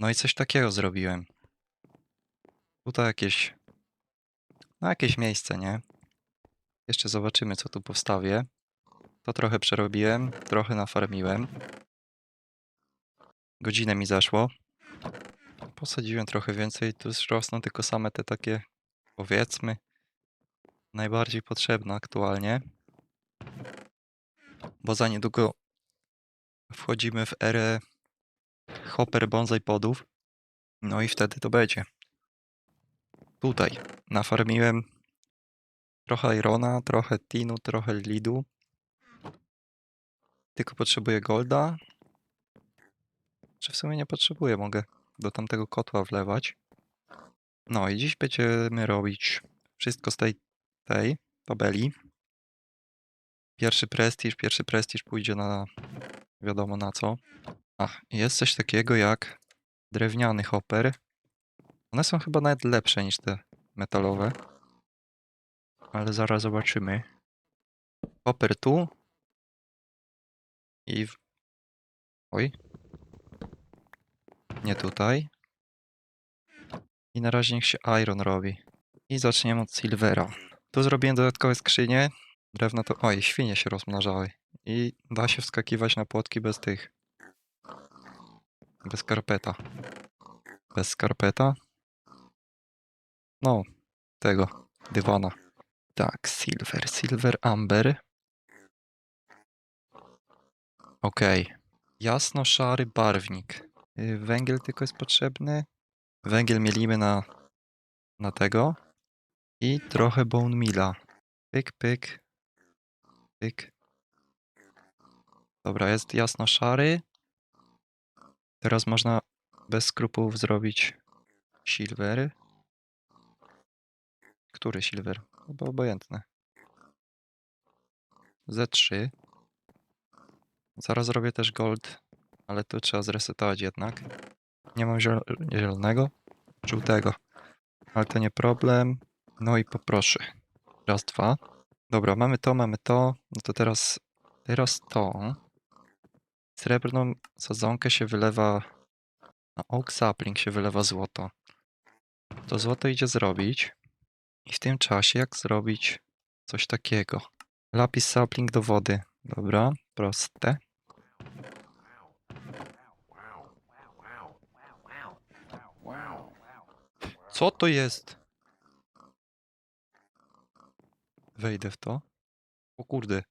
No i coś takiego zrobiłem. Tutaj jakieś... No jakieś miejsce, nie? Jeszcze zobaczymy, co tu powstawię. To trochę przerobiłem, trochę nafarmiłem. Godzinę mi zaszło. Posadziłem trochę więcej, tu już rosną tylko same te takie, powiedzmy, najbardziej potrzebne aktualnie. Bo za niedługo wchodzimy w erę hopper bonsai podów. No i wtedy to będzie. Tutaj nafarmiłem trochę irona, trochę tinu, trochę lidu. Tylko potrzebuję golda. Czy w sumie nie potrzebuję, mogę do tamtego kotła wlewać. No i dziś będziemy robić wszystko z tej, tej tabeli. Pierwszy prestiż, pierwszy prestiż pójdzie na wiadomo na co. Ach, jest coś takiego jak drewniany hopper. One są chyba nawet lepsze niż te metalowe. Ale zaraz zobaczymy. Hopper tu. I w... Oj. Nie tutaj. I na razie niech się iron robi. I zaczniemy od silvera. Tu zrobiłem dodatkowe skrzynie. Drewno to... Oj, świnie się rozmnażały. I da się wskakiwać na płotki bez tych. Bez karpeta. Bez skarpeta? No, tego. Dywana. Tak, silver, silver, amber. Okej. Jasno-szary barwnik. Y, Węgiel tylko jest potrzebny. Węgiel mielimy na, na tego. I trochę bone meala. Pyk, pyk. Pyk. Dobra, jest jasno-szary. Teraz można bez skrupułów zrobić silver. Który silver? Chyba obojętne. Z3. Zaraz zrobię też gold, ale tu trzeba zresetować jednak. Nie mam ziel- zielonego, żółtego. Ale to nie problem. No i poproszę. Raz, dwa. Dobra, mamy to, mamy to. No to teraz, teraz to. Srebrną sadzonkę się wylewa, na oak sapling się wylewa złoto. To złoto idzie zrobić. I w tym czasie jak zrobić coś takiego? Lapis sapling do wody. Dobra, proste. Co to jest? Wejdę w to. O kurde.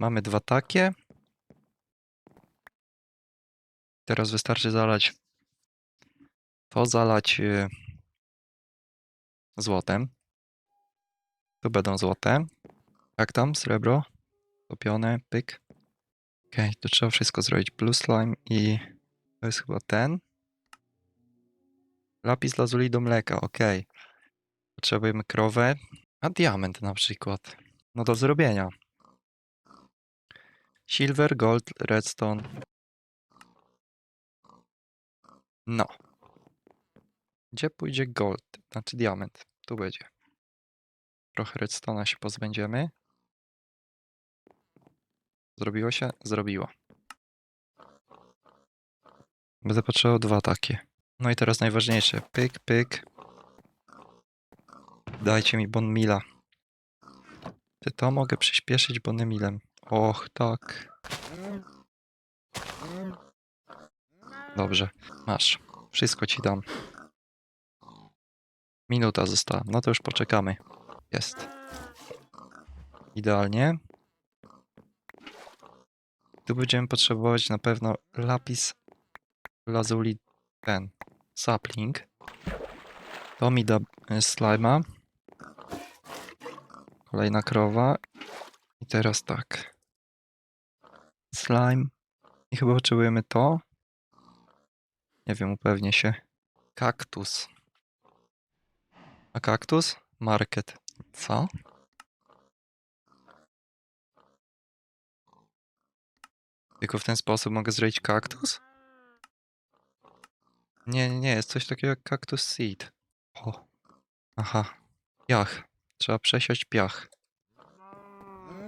Mamy dwa takie. Teraz wystarczy zalać to zalać y, złotem. Tu będą złote. Jak tam? Srebro? Topione, pyk. Okej, to trzeba wszystko zrobić. Blue slime i to jest chyba ten. Lapis lazuli do mleka, okej. Potrzebujemy krowę, a diament na przykład. No do zrobienia. Silver, gold, redstone. No. Gdzie pójdzie gold? Znaczy diament. Tu będzie. Trochę redstone'a się pozbędziemy. Zrobiło się? Zrobiło. Będę potrzebował dwa takie. No i teraz najważniejsze. Pyk, pyk. Dajcie mi bon mila. Czy to mogę przyspieszyć bonemilem? Och, tak. Dobrze, masz. Wszystko ci dam. Minuta została. No to już poczekamy. Jest. Idealnie. Tu będziemy potrzebować na pewno lapis lazuli ten sapling. To mi da y, slima. Kolejna krowa. I teraz tak. Slime. I chyba potrzebujemy to. Nie wiem, upewnię się. Kaktus. A kaktus? Market. Co? Tylko w ten sposób mogę zrobić kaktus? Nie, nie, jest coś takiego jak cactus seed. O. Aha. Piach. Trzeba przesiać piach.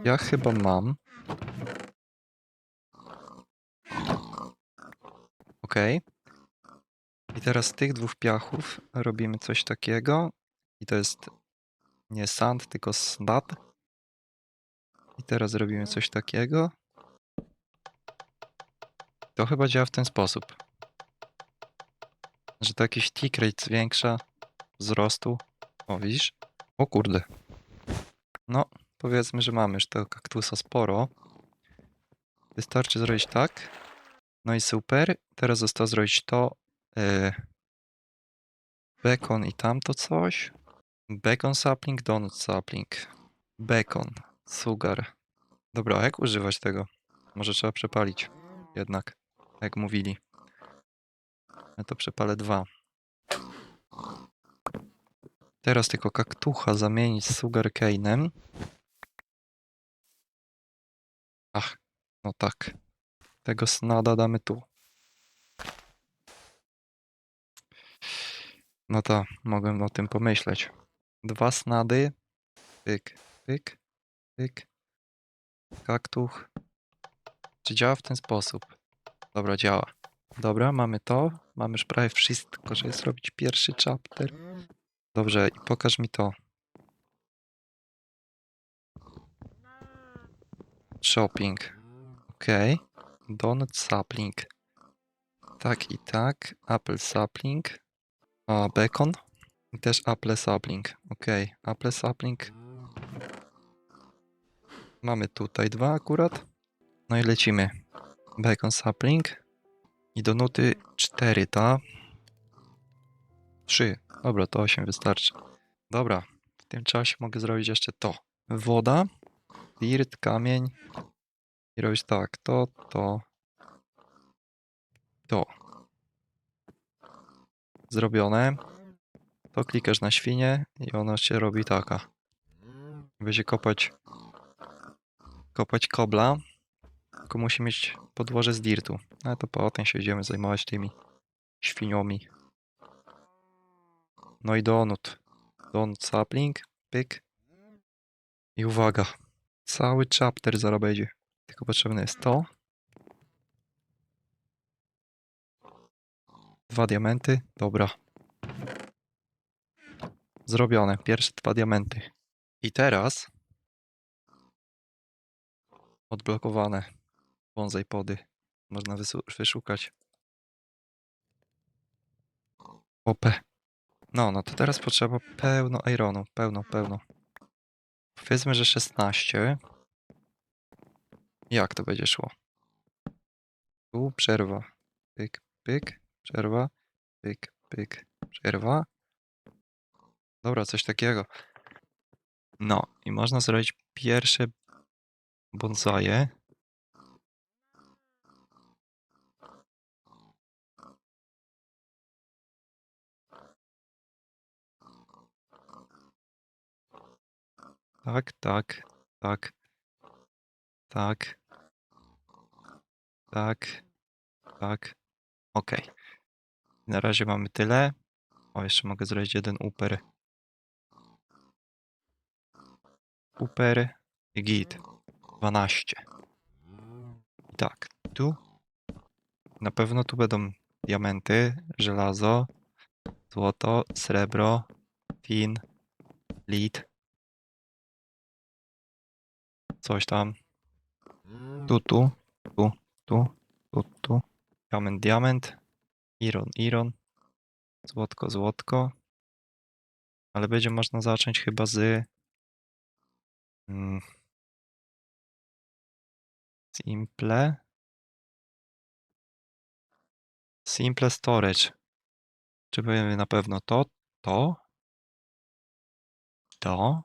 Ja chyba mam. Ok. I teraz z tych dwóch piachów robimy coś takiego. I to jest nie sand, tylko snad. I teraz robimy coś takiego. To chyba działa w ten sposób. Że to jakiś tick rate zwiększa wzrostu. O, widzisz? O kurde. No, powiedzmy, że mamy już tego kaktusa sporo. Wystarczy zrobić tak. No i super. Teraz zostało zrobić to. Yy, bacon i tamto coś. Bacon sapling, donut sapling. Bacon, sugar. Dobra, a jak używać tego? Może trzeba przepalić jednak, jak mówili. Ja to przepalę dwa. Teraz tylko kaktucha zamienić z sugarcane'em. Ach, no tak. Tego snada damy tu. No to mogłem o tym pomyśleć. Dwa snady. Pyk, pyk, pyk. Kaktuch. Czy działa w ten sposób? Dobra, działa. Dobra, mamy to. Mamy już prawie wszystko, żeby zrobić pierwszy chapter. Dobrze, i pokaż mi to. Shopping. Ok. Donut sapling. Tak i tak. Apple sapling. A, bacon. I też apple sapling. Ok. Apple sapling. Mamy tutaj dwa akurat. No i lecimy. Bacon sapling. I do nuty 4, ta? 3. Dobra, to 8 wystarczy. Dobra, w tym czasie mogę zrobić jeszcze to. Woda, dirt, kamień. I robić tak, to, to, to. Zrobione. To klikasz na świnię i ona się robi taka. Będzie kopać, kopać kobla. Tylko musi mieć podłoże z dirtu. Ale to potem się będziemy zajmować tymi świniomi. No i donut. Donut sapling, pyk. I uwaga. Cały chapter zaraz. Tylko potrzebne jest to. Dwa diamenty. Dobra. Zrobione. Pierwsze dwa diamenty. I teraz odblokowane bonsai pody. Można wyszukać. OP. No, no to teraz potrzeba pełno ironu. Pełno, pełno. Powiedzmy, że 16. Jak to będzie szło? Tu przerwa. Pyk, pyk, przerwa. Pyk, pyk, przerwa. Dobra, coś takiego. No, i można zrobić pierwsze bonsaje. Tak, tak, tak. Tak. Tak. Tak. Okej. Na razie mamy tyle. O, jeszcze mogę zrobić jeden uper. Uper i git. 12. I tak, tu. Na pewno tu będą diamenty, żelazo, złoto, srebro, tin, lead. Coś tam. Tu, tu, tu, tu, tu, tu. Diament, diament. Iron, iron. Złotko, złotko. Ale będzie można zacząć chyba z... Mm, simple. Simple storage. Czy powiemy na pewno to, to, to.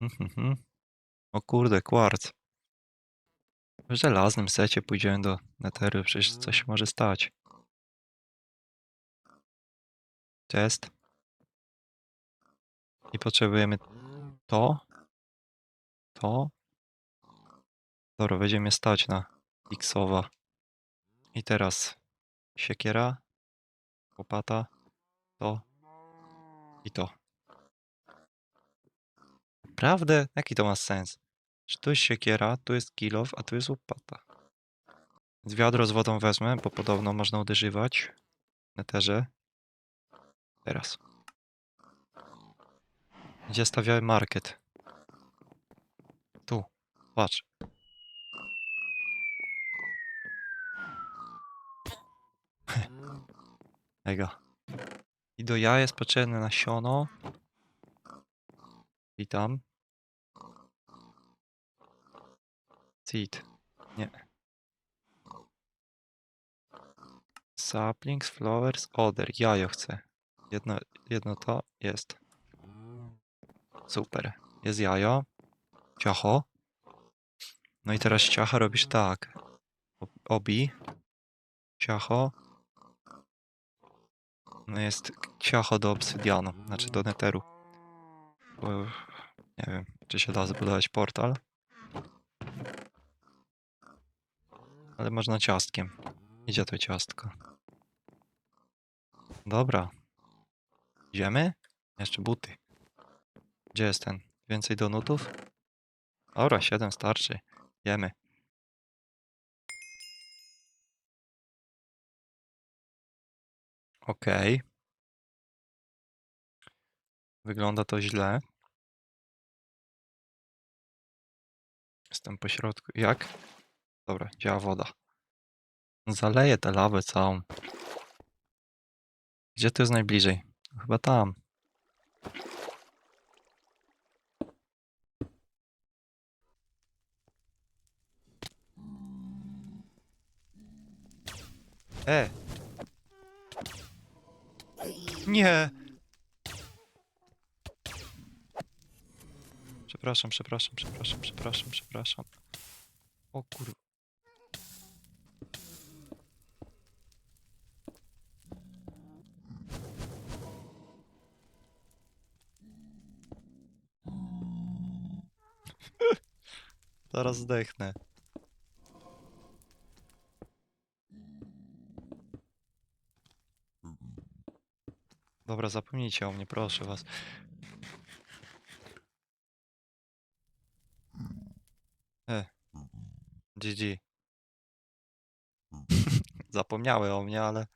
Mhm. O kurde, kwarc. W żelaznym secie pójdziemy do Netheru, przecież coś może stać. Test. I potrzebujemy to, to. Dobra, będzie mnie stać na Xowa. I teraz siekiera, łopata, to i to. Naprawdę? Jaki to ma sens? Że tu jest siekiera, tu jest kilow, a tu jest łopata. Więc wiadro z wodą wezmę, bo podobno można uderzywać w neterze. Teraz. Gdzie stawiałem market? Tu. Patrz. Mega. I do jaja jest potrzebne nasiono. Witam. Seed. Nie. Saplings, flowers, other. Jajo chcę. Jedno, jedno to jest. Super. Jest jajo. Ciacho. No i teraz ciacha robisz tak. Obi. Ciacho. No jest ciacho do obsydianu, znaczy do neteru. Bo nie wiem, czy się da zbudować portal. Ale można ciastkiem. Idzie to ciastko. Dobra. Idziemy? Jeszcze buty. Gdzie jest ten? Więcej donutów? Dobra, 7 starczy. Jemy. Okej. Wygląda to źle. Jestem po środku. Jak? Dobra, działa woda. Zaleję tę lawę całą. Gdzie to jest najbliżej? Chyba tam. E! Nie! Przepraszam, przepraszam, przepraszam, przepraszam, przepraszam. O kur... Zaraz zdechnę. Dobra, zapomnijcie o mnie, proszę was. E. GG. Zapomniały o mnie, ale...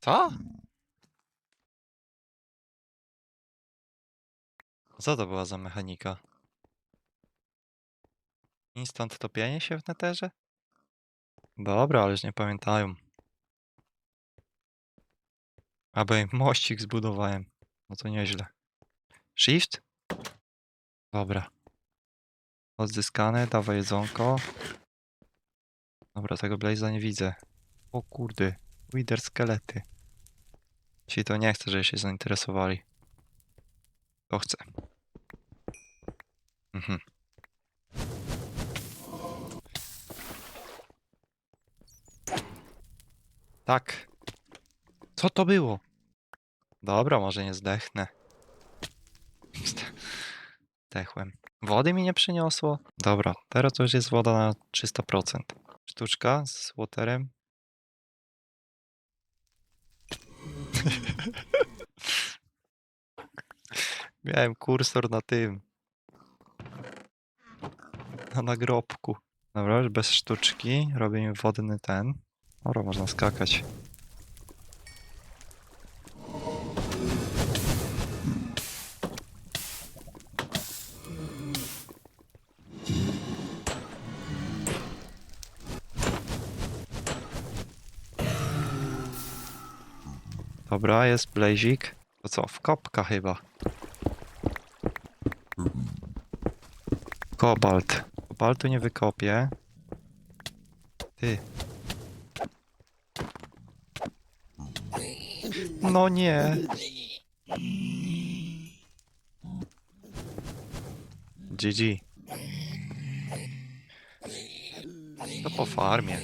Co? Co to była za mechanika? Instant topienie się w neterze? Dobra, ale już nie pamiętają. Aby im mościk zbudowałem. No to nieźle. Shift? Dobra. Odzyskane, dawaj jedzonko. Dobra, tego Blaze'a nie widzę. O kurde, Wither skelety. Jeśli to nie chcę, żeby się zainteresowali. To chcę. Mhm. Tak. Co to było? Dobra, może nie zdechnę. Zdechłem. Wody mi nie przyniosło? Dobra, teraz już jest woda na 300%. Sztuczka z waterem. Miałem kursor na tym. Na nagrobku. Dobra, bez sztuczki. Robimy wodny ten. Oro, można skakać. Dobra, jest blazik. To co, wkopka chyba. Kobalt. Kobaltu nie wykopię. Ty. No nie. GG. To po farmie.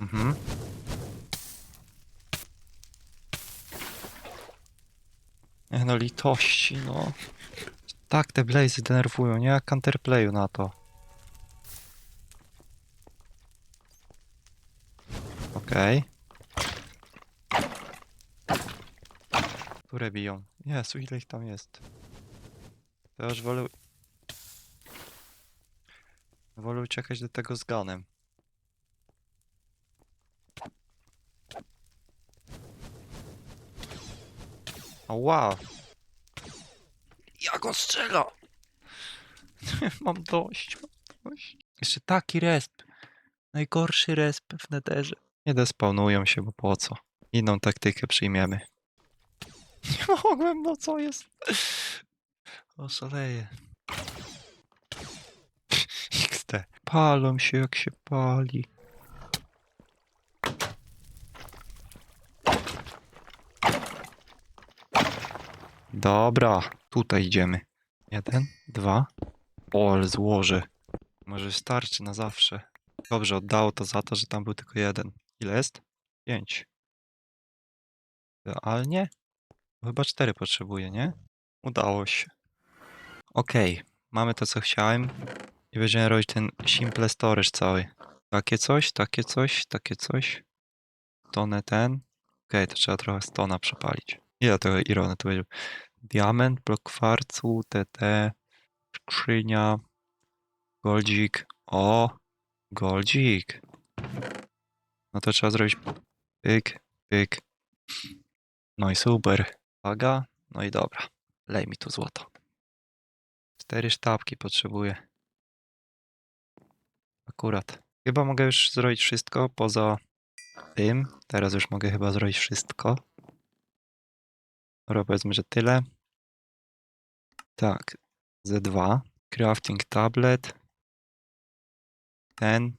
Mhm. Nie no, litości, no. Tak, te blazy denerwują, nie jak counterplayu na to. Okej. Które biją? Jezu, ile ich tam jest? To już wolę... Wolę uciekać do tego z ganem. Ała! Ja go strzela! mam dość, mam dość. Jeszcze taki resp. Najgorszy resp w nederze. Nie despawnują się, bo po co? Inną taktykę przyjmiemy. Nie mogłem, no co jest? Oszaleję. XT. Palą się jak się pali. Dobra, tutaj idziemy. Jeden, dwa. O, ale złoży. Może starczy na zawsze. Dobrze, oddało to za to, że tam był tylko jeden. Ile jest? Pięć. Idealnie? Chyba cztery potrzebuję, nie? Udało się. Okej, mamy to co chciałem. I będziemy robić ten simple storage cały. Takie coś, takie coś, takie coś. Tonę ten. Okej, to trzeba trochę stona przepalić. Ile tego irony tu będzie? Diament, blok kwarcu, TT, skrzynia, goldzik. O, goldzik. No to trzeba zrobić pyk, pyk. No i super. Uwaga. No i dobra. Lej mi tu złoto. Cztery sztabki potrzebuję. Akurat. Chyba mogę już zrobić wszystko poza tym. Teraz już mogę chyba zrobić wszystko. Dobra, powiedzmy, że tyle. Tak. Z2. Crafting tablet. Ten.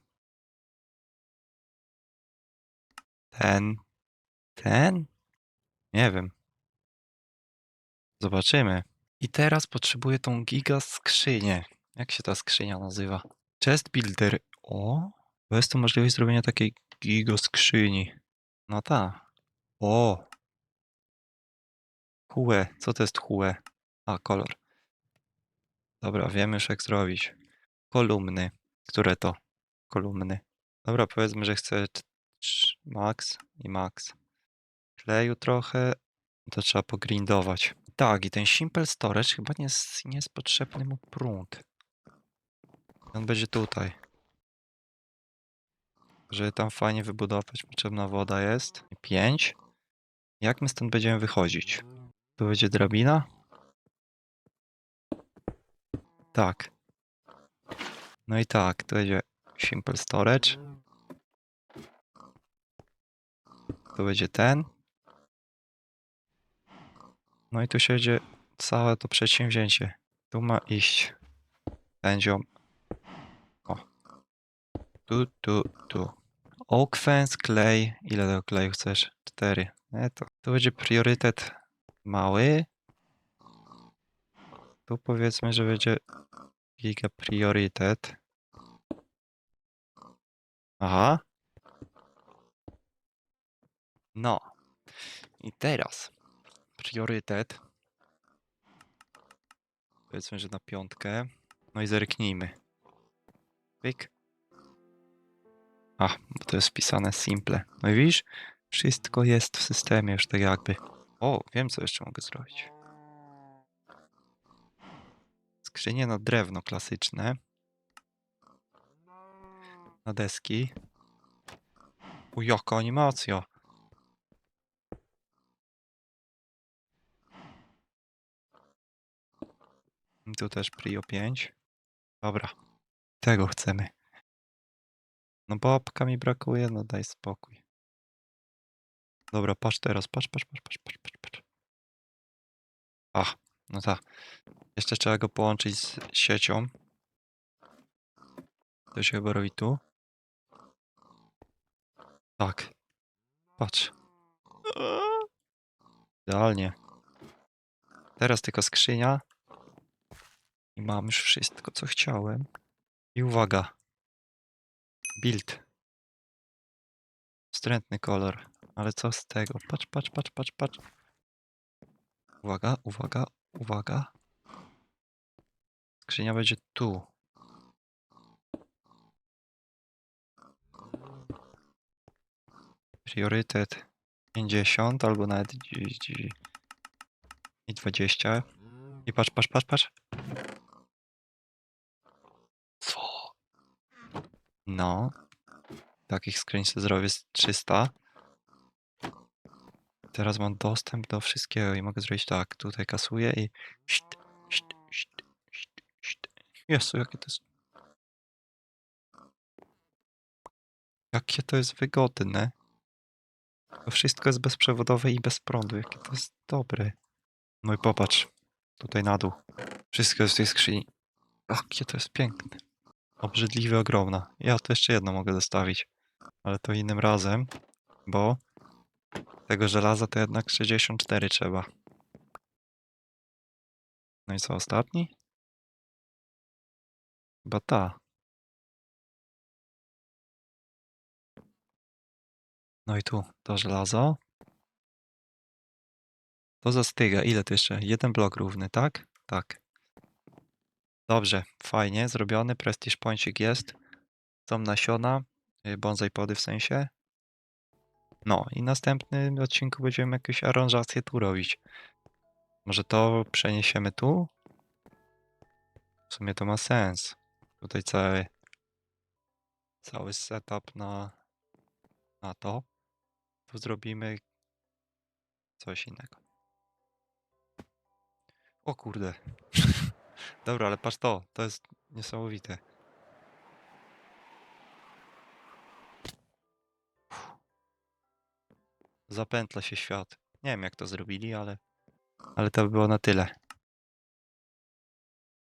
Ten. Ten? Nie wiem. Zobaczymy. I teraz potrzebuję tą giga skrzynię. Jak się ta skrzynia nazywa? Chest Builder. O, bo jest tu możliwość zrobienia takiej giga skrzyni. No ta. O. Hue. Co to jest hue? A, kolor. Dobra, wiemy już jak zrobić. Kolumny. Które to? Kolumny. Dobra, powiedzmy, że chcę max i max. Kleju trochę. To trzeba pogrindować. Tak, i ten simple storage chyba nie jest, nie jest potrzebny mu prąd. On będzie tutaj. Żeby tam fajnie wybudować, potrzebna woda jest. Pięć. Jak my stąd będziemy wychodzić? Tu będzie drabina? Tak. No i tak, to będzie simple storage. To będzie ten. No i tu się będzie całe to przedsięwzięcie. Tu ma iść ten. O. Tu, tu, tu. Oak fence, klej. Ile tego kleju chcesz? Cztery. Nie, to, to będzie priorytet mały. Tu powiedzmy, że będzie giga priorytet. Aha. No. I teraz priorytet. Powiedzmy, że na piątkę. No i zerknijmy. Pyk. A, bo to jest wpisane simple. No i widzisz? Wszystko jest w systemie już tak jakby. O, wiem co jeszcze mogę zrobić. Skrzynie na drewno klasyczne. Na deski. U, jaka animacja. I Tu też Prio 5. Dobra. Tego chcemy. No babka mi brakuje, no daj spokój. Dobra, patrz teraz, patrz, patrz, patrz, patrz, patrz, patrz, patrz. Ach, no tak. Jeszcze trzeba go połączyć z siecią. To się chyba robi tu. Tak. Patrz. Idealnie. Teraz tylko skrzynia. I mam już wszystko, co chciałem. I uwaga. Build. Wstrętny kolor. Ale co z tego? Patrz, patrz, patrz, patrz, patrz. Uwaga, uwaga, uwaga. Skrzynia będzie tu. Priorytet 50 albo nawet i 20. I patrz, patrz, patrz, patrz. Co? No. Takich skrzyń sobie zrobię z 300. Teraz mam dostęp do wszystkiego i mogę zrobić tak. Tutaj kasuję i... Jezu, jakie to jest... Jakie to jest wygodne. To wszystko jest bezprzewodowe i bez prądu. Jakie to jest dobre. No i popatrz. Tutaj na dół. Wszystko jest w tej skrzyni. Jakie to jest piękne. Obrzydliwie ogromna. Ja to jeszcze jedno mogę zostawić. Ale to innym razem, bo tego żelaza to jednak 64 trzeba. No i co, ostatni? Chyba ta. No i tu to żelazo. To zastyga. Ile to jeszcze? Jeden blok równy, tak? Tak. Dobrze, fajnie, zrobiony. Prestige pońcik jest. Są nasiona. y, Bonsai pody w sensie. No i następnym odcinku będziemy jakąś aranżację tu robić. Może to przeniesiemy tu? W sumie to ma sens. Tutaj cały, cały setup na, na to. Tu zrobimy coś innego. O kurde. Dobra, ale patrz to. To jest niesamowite. Zapętla się świat. Nie wiem jak to zrobili, ale... Ale to by było na tyle.